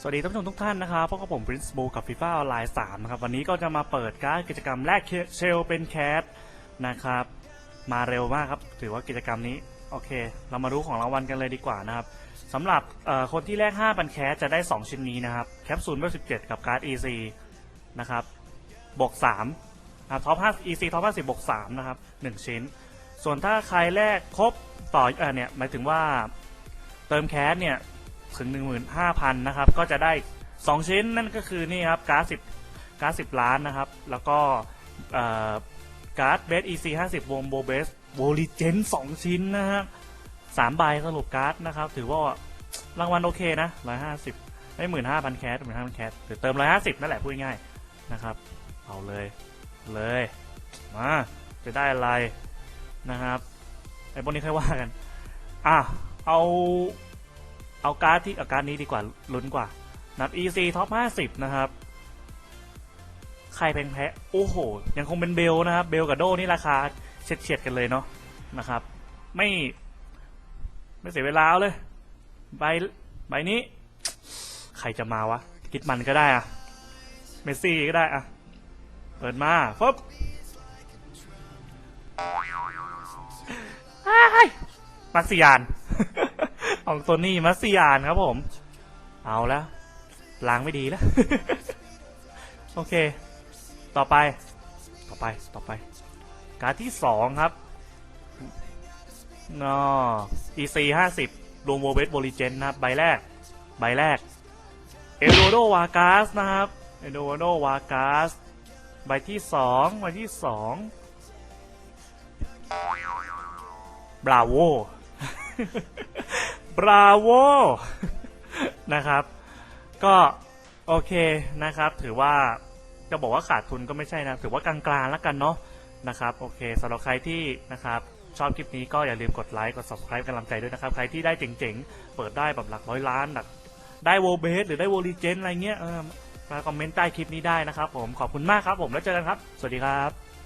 สวัสดีท่านผู้ชมทุกท่านนะครับพบกับผม Prince b o กับ FIFA ออนไลน์3นะครับ วันนี้ก็จะมาเปิดการกิจกรรมแรกเชลเป็นแคสนะครับ มาเร็วมากครับ ถือว่ากิจกรรมนี้ โอเค เรามารู้ของรางวัลกันเลยดีกว่านะครับสำหรับคนที่แรก5ปันแคสจะได้ 2 ชิ้นนี้นะครับ แคปซูลเบอร์17 กับการ์ด EC นะครับ บวก3ครับท็อป5 EC ท็อป50บวก3นะครับ 1 ชิ้น ส่วนถ้าใครแรกครบต่อเออเนี่ยหมายถึงว่าเติมแคสเนี่ย ถึง 15,000นะครับ ก็จะได้ 2 ชิ้นนั่นก็คือนี่ครับการ์ด10การ์ด10 ล้านนะครับ แล้วก็การ์ดเบส EC 50วงโบเบสโวลิเจน2ชิ้นนะฮะสามใบสรุปการ์ดนะครับ ถือว่ารางวัลโอเคนะ150ได้15,000แคส15,000แคสหรือเติม150นั่นแหละพูดง่ายนะครับ เอาเลยเลยมาจะได้อะไรนะครับไอ้พวกนี้ค่อยว่ากัน อะ เอา เอาการ์ดที่เอาการ์ดนี้ดีกว่าลุ้นกว่านับ EC ท็อป50 นะครับ ใครแพงแพ้ โอ้โห ยังคงเป็นเบลนะครับ เบลกับโดนี่ราคาเฉียดเฉียดกันเลยเนาะนะครับ ไม่ ไม่เสียเวลาเลย ใบใบนี้ ใครจะมาวะ กิดมันก็ได้อะเมสซี่ก็ได้อะเปิดมาปุ๊บอ้ายมักซิยาน ของตัวนี้มัสซิยานครับผม เอาแล้วล้างไม่ดีแล้ว โอเค ต่อไป ต่อไป ต่อไป การที่สองครับนอ EC ห้าสิบรวมโวเวสโบลิเจนนะครับ ใบแรก ใบแรก เอโดโดวากาสนะครับ เอโดโดวากาส ใบที่สองใบที่สองบราโว บราโวนะครับ ก็โอเคนะครับ ถือว่าจะบอกว่าขาดทุนก็ไม่ใช่นะ ถือว่ากลางๆแล้วกันเนาะนะครับ โอเคสำหรับใครที่นะครับชอบคลิปนี้ก็อย่าลืมกดไลค์กด subscribe กำลังใจด้วยนะครับ ใครที่ได้เจ๋งๆ เปิดได้แบบหลักร้อยล้านแบบได้โวเบสหรือได้โวลีเจนอะไรเงี้ยเออมาคอมเมนต์ใต้คลิปนี้ได้นะครับผมขอบคุณมากครับผมแล้วเจอกันครับ สวัสดีครับ